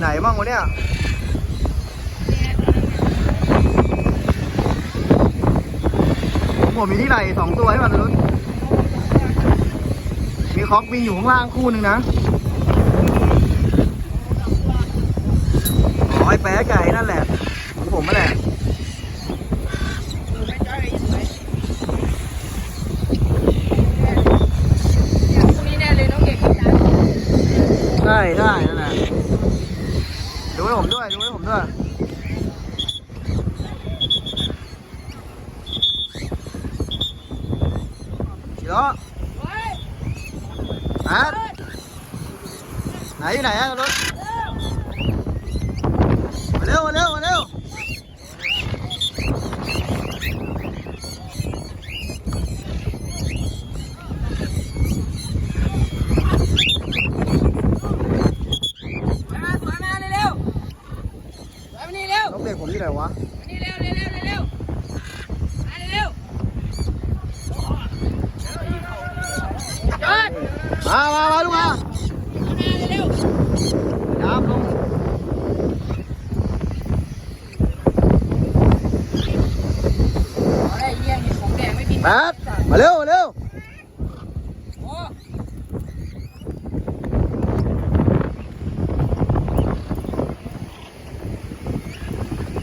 ไหนบ้างวะเนี่ยผมมีที่ไหนสองตัวใช่ป่ะตรงนู้นมีคอกบินอยู่ข้างล่างคู่หนึ่งนะอ๋อไอ้แป๊ะไก่นั่นแหละของผมนั่นแหละพรุ่งนี้แน่เลยน้องเก่งกับจ๊ะใช่ใช่นั่นแหละดูให้ผมด้วยดูให้ผมด้วย ชิโร่อาร์ตไหนอยู่ไหนอะร มามามาลูกมามาเร็วน้ำลงเอาได้เยี่ยมของแดงไม่บินแป๊ดมาเร็วมาเร็วโอ้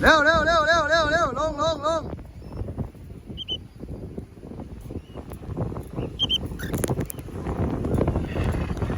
เร็วเร็วเร็วเร็ว